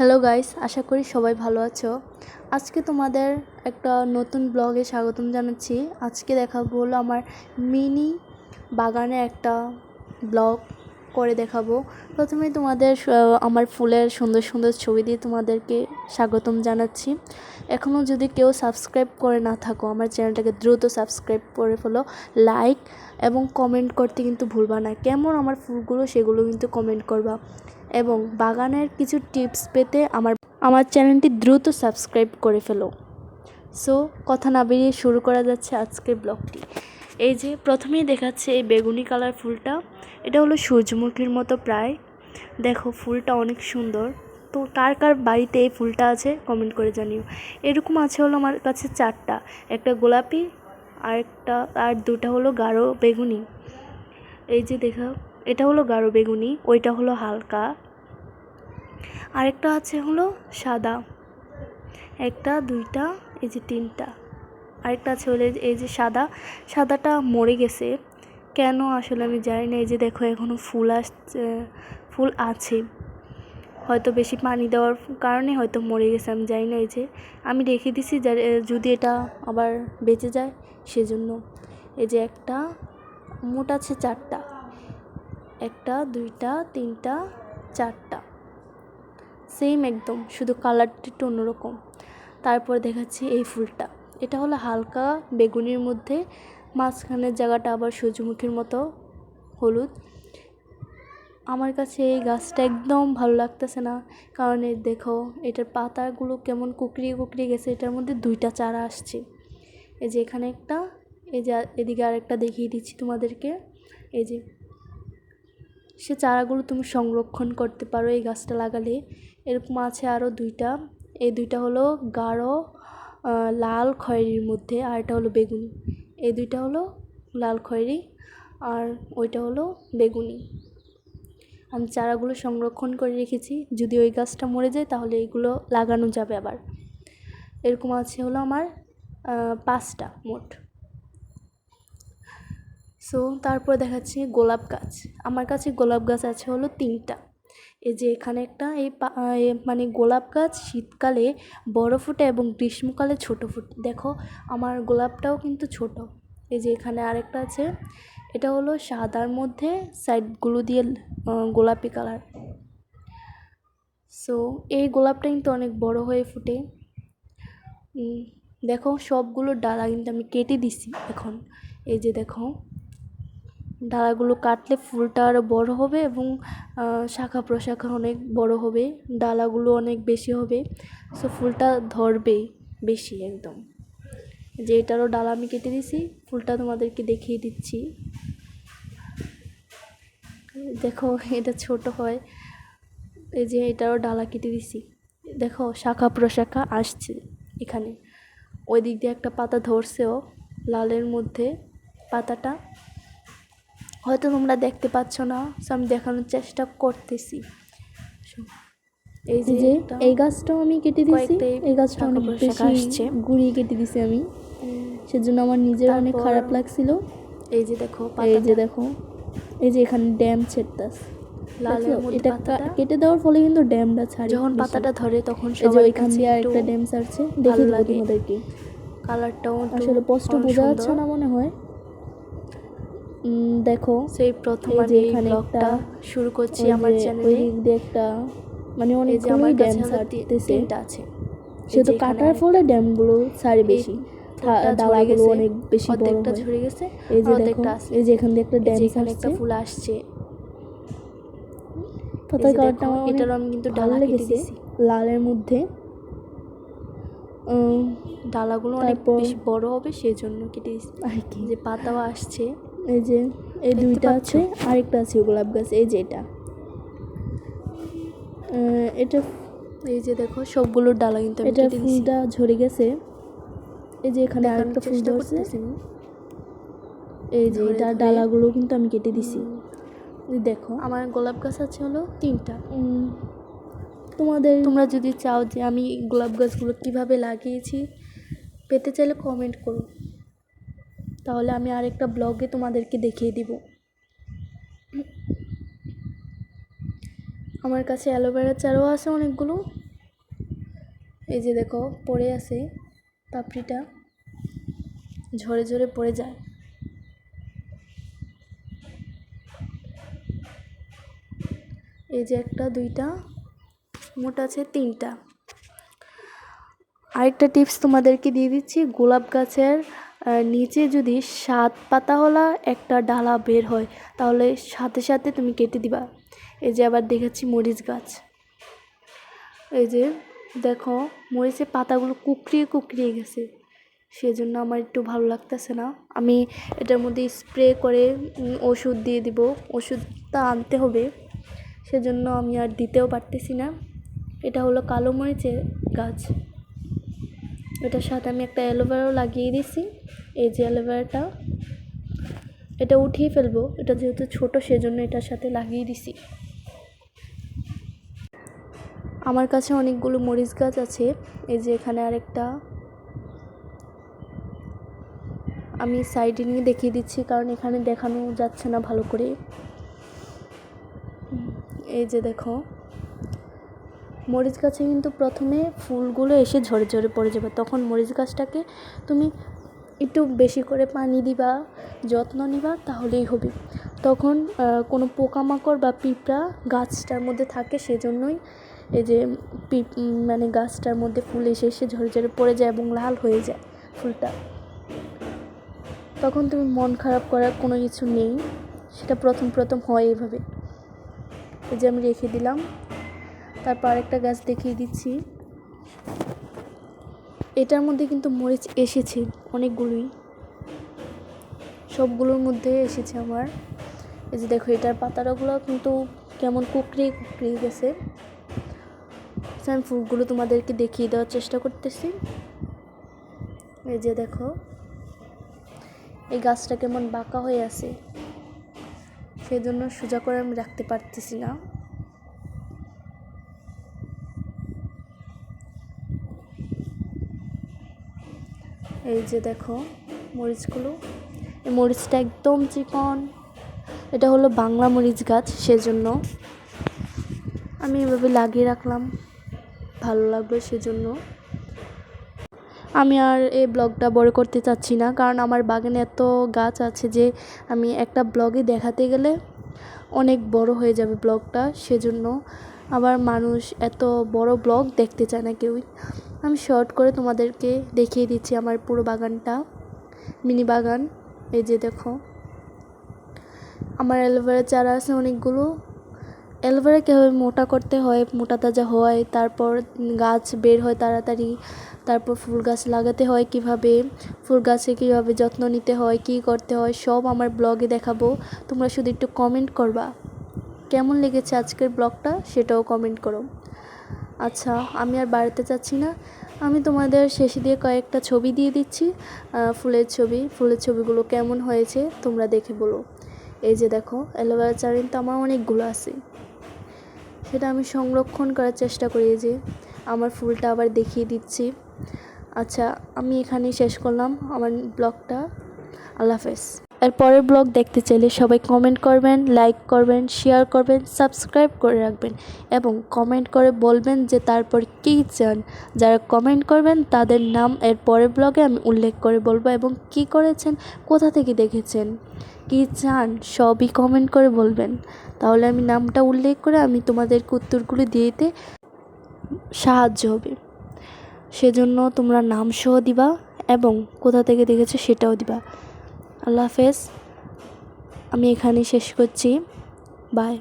Hello guys আশা করি সবাই ভালো আছো। আজকে তোমাদের একটা নতুন ব্লগে স্বাগতম জানাচ্ছি। আজকে দেখাবো হলো আমার মিনি বাগানে একটা ব্লগ করে দেখাবো। প্রথমে তোমাদের আমার ফুলের সুন্দর সুন্দর ছবি দিয়ে তোমাদেরকে স্বাগতম জানাচ্ছি। এখনও যদি কেউ সাবস্ক্রাইব করে না থাকো, আমার চ্যানেলটাকে দ্রুত সাবস্ক্রাইব করে ফেলো লাইক এবং কমেন্ট করতে কিন্তু ভুলবা না। কেমন আমার ফুলগুলো সেগুলো কিন্তু কমেন্ট করবা। এবং বাগানের কিছু টিপস পেতে আমার আমার চ্যানেলটি দ্রুত সাবস্ক্রাইব করে ফেলো। সো, কথা না বেরিয়ে শুরু করা যাচ্ছে আজকের ব্লগটি। এই যে, প্রথমেই দেখাচ্ছে এই বেগুনি কালার ফুলটা। এটা হলো সূর্যমুখীর মতো প্রায়। দেখো, ফুলটা অনেক সুন্দর। তো কার কার বাড়িতে এই ফুলটা আছে কমেন্ট করে জানিও। এরকম আছে হলো আমার কাছে চারটা। একটা গোলাপি আর একটা, আর দুটা হলো গাঢ় বেগুনি। এই যে, দেখা এটা হলো গাঢ় বেগুনি, ওইটা হলো হালকা। আরেকটা আছে হলো সাদা। একটা, দুইটা, এই যে তিনটা। আরেকটা আছে হলো এই যে- সাদা। সাদাটা মরে গেছে। কেন আসলে আমি জানি না। এই যে দেখো এখনও ফুল আসছে, ফুল আছে। হয়তো বেশি পানি দেওয়ার কারণে হয়তো মরে গেছে, আমি জানি না। এই যে আমি রেখে দিছি যদি এটা আবার বেঁচে যায়, সেজন্য। এই যে একটা, মোট আছে চারটা। একটা, দুইটা, তিনটা, চারটা। সেম একদম, শুধু কালারটা একটু অন্যরকম। তারপর দেখাচ্ছি এই ফুলটা। এটা হলো হালকা বেগুনির মধ্যে, মাঝখানের জায়গাটা আবার সূর্যমুখীর মতো হলুদ। আমার কাছে এই গাছটা একদম ভালো লাগতেছে না, কারণ এই দেখো, এটার পাতাগুলো কেমন কুকড়িয়ে কুকড়িয়ে গেছে, এটার মধ্যে দুইটা চারা আসছে। এই যে এখানে একটা, এই যে এদিকে আরেকটা দেখিয়ে দিচ্ছি তোমাদেরকে। এই যে সে চারাগুলো তুমি সংরক্ষণ করতে পারো এই গাছটা লাগালে। এরকম আছে আরও দুইটা। এই দুইটা হলো গাঢ় লাল খয়েরির মধ্যে, আর এটা হলো বেগুনি। এই দুইটা হলো লাল খয়েরি, আর ওইটা হলো বেগুনি। আমি চারাগুলো সংরক্ষণ করে রেখেছি। যদি ওই গাছটা মরে যায়, তাহলে এইগুলো লাগানো যাবে আবার। এরকম আছে হলো আমার পাঁচটা মোট। সো তারপর দেখাচ্ছি গোলাপ গাছ। আমার কাছে গোলাপ গাছ আছে হলো তিনটা। এই যে এখানে একটা, এই মানে গোলাপ গাছ শীতকালে বড় ফুটে এবং গ্রীষ্মকালে ছোট ফুটে। দেখো, আমার গোলাপটাও কিন্তু ছোট। এই যে এখানে আরেকটা আছে, এটা হলো সাদার মধ্যে সাইডগুলো দিয়ে গোলাপি কালার। সো এই গোলাপটা কিন্তু অনেক বড় হয়ে ফুটে। দেখো, সবগুলো ডালা কিন্তু আমি কেটে দিছি এখন। এই যে দেখো ডালাগুলো কাটলে ফুলটা আরও বড় হবে এবং শাখা প্রশাখা অনেক বড় হবে, ডালাগুলো অনেক বেশি হবে। সো ফুলটা ধরবে বেশি একদম। যে এটারও ডালা আমি কেটে দিছি ফুলটা তোমাদেরকে দেখিয়ে দিচ্ছি। দেখো, এটা ছোট হয়। এই যে এটারও ডালা কেটে দিছি দেখো, শাখা প্রশাখা আসছে এখানে। ওই দিক দিয়ে একটা পাতা ধরছেও লালের মধ্যে পাতাটা। হয়তো তোমরা দেখতে পাচ্ছ না সো আমি দেখানোর চেষ্টা করতেছি। এই যে এই গাছটাও আমি কেটে দিয়েছি। এই গাছটা অনেক বেশি আসছে। গুড়িয়ে কেটে দিয়েছি আমি। সেজন্য আমার নিজের অনেক খারাপ লাগছিল। এই যে দেখো এই যে দেখো এই যে এখানে ড্যাম ছেড়তাস এটা কেটে দেওয়ার ফলে কিন্তু ড্যামটা ছাড়ে যখন পাতাটা ধরে তখন এই যে ওইখান দিয়ে আরেকটা ড্যাম ছাড়ছে। দেখে দেবো। তোমাদেরকে। কালারটাও আসলে স্পষ্ট বোঝা যাচ্ছে না মনে হয়। দেখো সেই প্রথম যে আমি এই এখানে ব্লগটা একটা, শুরু করছি আমার যে ওই চ্যানেলে দিক দিয়ে একটা মানে যে অনেকগুলোই ড্যাম তি- ছাড়তেছে। আছে। যে এখানে কাটার ফলে ড্যামগুলো ছাড়ে বেশি। ঝরে অনেক বেশি বড় অর্ধেকটা ঝরে গেছে এই যে দেখো এই যে এখান দিয়ে একটা ড্যাম যে এখানে একটা ফুল আসছে। পাতার যে কালারটা আমার অনেক এটারও আমি কিন্তু ডালা লেগেছে লালের মধ্যে। ডালাগুলো অনেক বেশি বড় হবে সেই জন্য কেটে আর কি। যে পাতাও আসছে। এই যে এই দুইটা আছে আরেকটা আছে গোলাপ গাছ এই যে এটা। এটা এই যে দেখো সবগুলোর ডালা কিন্তু এটা ফুলটা ঝরে গেছে। এই যে এখানে আরেকটা ফুল ধরছে। এই যে এটা ডালাগুলো কিন্তু আমি কেটে দিছি। দেখো। আমার গোলাপ গাছ আছে হলো তিনটা। তোমাদের তোমরা যদি চাও যে আমি গোলাপ গাছগুলো কীভাবে লাগিয়েছি পেতে চাইলে কমেন্ট করো। তাহলে আমি আরেকটা ব্লগে তোমাদেরকে দেখিয়ে দিব। আমার কাছে অ্যালোভেরা চারাও আছে অনেকগুলো। এই যে দেখো, পড়ে আছে পাপড়িটা। ঝরে ঝরে পড়ে যায়। এই যে একটা, দুইটা, মোট আছে তিনটা। আরেকটা টিপস তোমাদেরকে দিয়ে দিচ্ছি, গোলাপ গাছের নিচে যদি সাত পাতাওয়ালা একটা ডালা বের হয়, তাহলে সাথে সাথে তুমি কেটে দিবা। এই যে আবার দেখেছি মরিচ গাছ। এই যে দেখো, মরিচের পাতাগুলো কুকড়িয়ে কুকড়িয়ে গেছে। সেজন্য আমার একটু ভালো লাগতেছে না। আমি এটার মধ্যে স্প্রে করে ওষুধ দিয়ে দিব। ওষুধটা আনতে হবে। সেজন্য আমি আর দিতেও পারতেছি না। এটা হলো কালো মরিচের গাছ। এটার সাথে আমি একটা অ্যালোভেরাও লাগিয়ে দিছি। এই যে অ্যালোভেরাটা, এটা উঠিয়ে ফেলব। এটা যেহেতু ছোট, সেজন্য এটার সাথে লাগিয়ে দিছি। আমার কাছে অনেকগুলো মরিচ গাছ আছে। এই যে এখানে আরেকটা। আমি সাইডে নিয়ে দেখিয়ে দিচ্ছি, কারণ এখানে দেখানো যাচ্ছে না ভালো করে। এই যে দেখো। মরিচ গাছে কিন্তু প্রথমে ফুলগুলো এসে ঝরে ঝরে পড়ে যাবে। তখন মরিচ গাছটাকে তুমি একটু বেশি করে পানি দিবা, যত্ন নিবা, তাহলেই হবে। তখন কোনো পোকামাকড় বা পিঁপড়া গাছটার মধ্যে থাকে সেজন্যই এই যে পিপ মানে গাছটার মধ্যে ফুল এসে এসে ঝরে ঝরে পড়ে যায় এবং লাল হয়ে যায় ফুলটা। তখন তুমি মন খারাপ করার কোনো কিছু নেই। সেটা প্রথম প্রথম হয় এইভাবে। এই যে আমি রেখে দিলাম। তারপর আরেকটা গাছ দেখিয়ে দিচ্ছি। এটার মধ্যে কিন্তু মরিচ এসেছে অনেকগুলোই। সবগুলোর মধ্যে এসেছে আমার এই যে দেখো, এটার পাতাটাগুলো কিন্তু কেমন কুকড়িয়ে কুকড়িয়ে গেছে। আমি ফুলগুলো তোমাদেরকে দেখিয়ে দেওয়ার চেষ্টা করতেছি। এই যে দেখো, এই গাছটা কেমন বাঁকা হয়ে আছে। সেজন্য সোজা করে আমি রাখতে পারতেছি না। এই যে দেখো, মরিচগুলো। এই মরিচটা একদম চিকন। এটা হলো বাংলা মরিচ গাছ, সেজন্য আমি এভাবে লাগিয়ে রাখলাম। ভালো লাগল সেজন্য। আমি আর এই ব্লগটা বড় করতে চাচ্ছি না, কারণ আমার বাগানে এত গাছ আছে যে আমি একটা ব্লগে দেখাতে গেলে অনেক বড় হয়ে যাবে ব্লগটা। সেজন্য আবার মানুষ এত বড় ব্লগ দেখতে চায় না কেউই। আমি শর্ট করে তোমাদেরকে দেখিয়ে দিচ্ছি আমার পুরো বাগানটা মিনি বাগান। এই যে দেখো, আমার অ্যালোভেরা চারা আছে অনেকগুলো। অ্যালোভেরা কীভাবে মোটা করতে হয়, মোটা তাজা হয়, তারপর গাছ বের হয় তাড়াতাড়ি, তারপর ফুল গাছ লাগাতে হয় কীভাবে, ফুল গাছে কীভাবে যত্ন নিতে হয়, কী করতে হয়, সব আমার ব্লগে দেখাবো। তোমরা শুধু একটু কমেন্ট করবা। কেমন লেগেছে আজকের ব্লগটা সেটাও কমেন্ট করো। আচ্ছা আমি আর বাড়াতে চাচ্ছি না। আমি তোমাদের শেষে দিয়ে কয়েকটা ছবি দিয়ে দিচ্ছি। ফুলের ছবি। ফুলের ছবিগুলো কেমন হয়েছে তোমরা দেখে বলো। এই যে দেখো, অ্যালোভেরা চারা তো আমার অনেকগুলো আছে। সেটা আমি সংরক্ষণ করার চেষ্টা করি যে। আমার ফুলটা আবার দেখিয়ে দিচ্ছি। আচ্ছা আমি এখানেই শেষ করলাম আমার ব্লগটা। আল্লাহ হাফেজ। এর পরের ব্লগ দেখতে চাইলে সবাই কমেন্ট করবেন লাইক করবেন শেয়ার করবেন সাবস্ক্রাইব করে রাখবেন এবং কমেন্ট করে বলবেন যে তারপর কী চান। যারা কমেন্ট করবেন তাদের নাম এর পরের ব্লগে আমি উল্লেখ করে বলব এবং কি করেছেন, কোথা থেকে দেখেছেন, কী চান সবই কমেন্ট করে বলবেন। তাহলে আমি নামটা উল্লেখ করে আমি তোমাদেরকে উত্তরগুলো দিতে সাহায্য হবে। সেজন্য তোমরা নাম সহ দিবা এবং কোথা থেকে দেখেছ সেটাও দিবা। আল্লাহ হাফেজ। আমি এখানেই শেষ করছি। বাই।